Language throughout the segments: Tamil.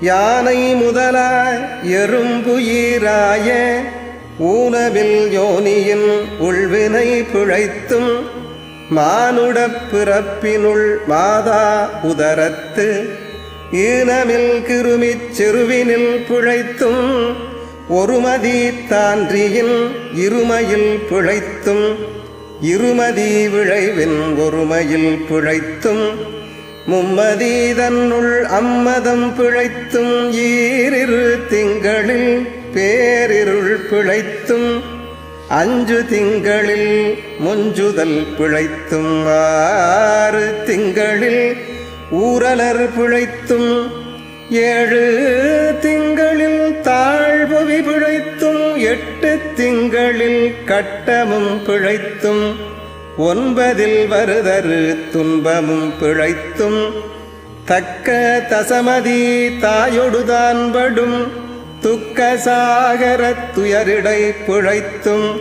யானை முதலாய் எறும்புயிராய ஊனவில் யோனியின் உள்வினை பிழைத்தும் மானுடப் பிறப்பினுள் மாதா உதரத்து ஈனமில் கிருமிச் செருவினில் பிழைத்தும் ஒருமதி தான்றியின் இருமையில் பிழைத்தும் இருமதி விளைவின் ஒருமையில் பிழைத்தும் மும்மதீதன்னுள் அம்மதம் பிழைத்தும் ஈரிரு திங்களில் பேரிருள் பிழைத்தும் அஞ்சு திங்களில் முஞ்சுதல் பிழைத்தும் ஆறு திங்களில் ஊரலர் பிழைத்தும் ஏழு திங்களில் தாழ்பவி பிழைத்தும் எட்டு திங்களில் கட்டமும் பிழைத்தும் ஒன்பதில் வருதரு துன்பமும் பிழைத்தும் தக்க தசமதி தாயொடுதான் படும் துக்க சாகர துயரிடை பிழைத்தும்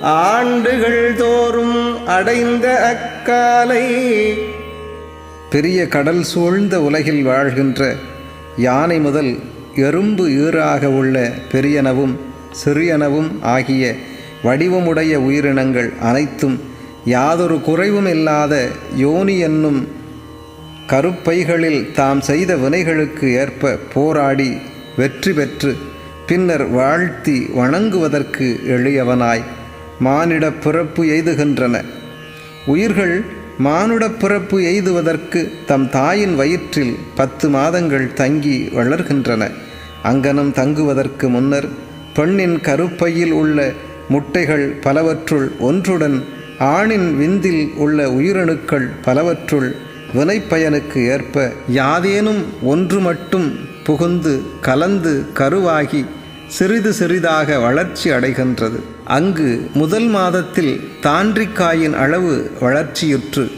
ஆண்டுகள் தோறும் அடைந்த அக்காலை. பெரிய கடல் சூழ்ந்த உலகில் வாழ்கின்ற யானை முதல் எறும்பு ஈறாக உள்ள பெரியனவும் சிறியனவும் ஆகிய வடிவமுடைய உயிரினங்கள் அனைத்தும் யாதொரு குறைவும் இல்லாத யோனி என்னும் கருப்பைகளில் தாம் செய்த வினைகளுக்கு ஏற்ப போராடி வெற்றி பெற்று பின்னர் வாழ்த்தி வணங்குவதற்கு எளியவனாய் மானிடப் பிறப்பு எய்துகின்றன. உயிர்கள் மானுட பிறப்பு எய்துவதற்கு தம் தாயின் வயிற்றில் பத்து மாதங்கள் தங்கி வளர்கின்றன. அங்கனம் தங்குவதற்கு முன்னர் பெண்ணின் கருப்பையில் உள்ள முட்டைகள் பலவற்றுள் ஒன்றுடன் ஆணின் விந்தில் உள்ள உயிரணுக்கள் பலவற்றுள் வினைப்பயனுக்கு ஏற்ப யாதேனும் ஒன்று மட்டும் புகுந்து கலந்து கருவாகி சிறிது சிறிதாக வளர்ச்சி அடைகின்றது. அங்கு முதல் மாதத்தில் தாண்டிக்காயின் அளவு வளர்ச்சியுற்று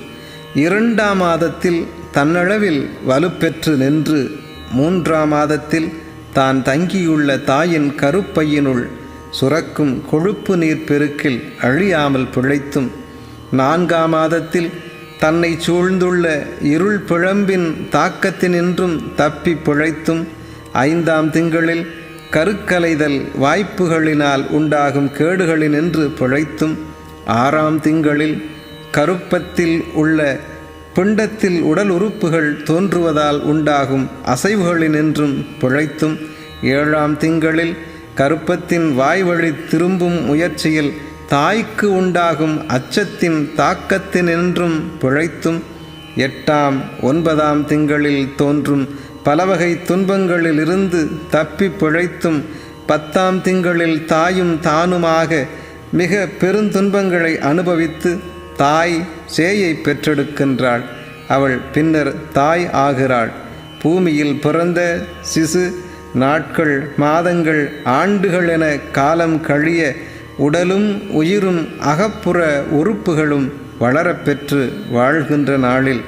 இரண்டாம் மாதத்தில் தன்னளவில் வலுப்பெற்று நின்று மூன்றாம் மாதத்தில் தான் தங்கியுள்ள தாயின் கருப்பையினுள் சுரக்கும் கொழுப்பு நீர் பெருக்கில் அழியாமல் பிழைத்தும் நான்காம் மாதத்தில் தன்னை சூழ்ந்துள்ள இருள் பிழம்பின் தாக்கத்தினின்றும் தப்பி பிழைத்தும் ஐந்தாம் திங்களில் கருக்கலைதல் வாய்ப்புகளினால் உண்டாகும் கேடுகளினின்று பிழைத்தும் ஆறாம் திங்களில் கருப்பத்தில் உள்ள பிண்டத்தில் உடல் உறுப்புகள் தோன்றுவதால் உண்டாகும் அசைவுகளினின்றும் பிழைத்தும் ஏழாம் திங்களில் கருப்பத்தின் வாய்வழி திரும்பும் முயற்சியில் தாய்க்கு உண்டாகும் அச்சத்தின் தாக்கத்தினின்றும் பிழைத்தும் எட்டாம் ஒன்பதாம் திங்களில் தோன்றும் பலவகை துன்பங்களிலிருந்து தப்பி பிழைத்தும் பத்தாம் திங்களில் தாயும் தானுமாக மிக பெருந்துன்பங்களை அனுபவித்து தாய் சேயை பெற்றெடுக்கின்றாள். அவள் பின்னர் தாய் ஆகிறாள். பூமியில் பிறந்த சிசு நாட்கள் மாதங்கள் ஆண்டுகள் என காலம் கழிய உடலும் உயிரும் அகப்புற உறுப்புகளும் வளரப்பெற்று வாழ்கின்ற நாளில்.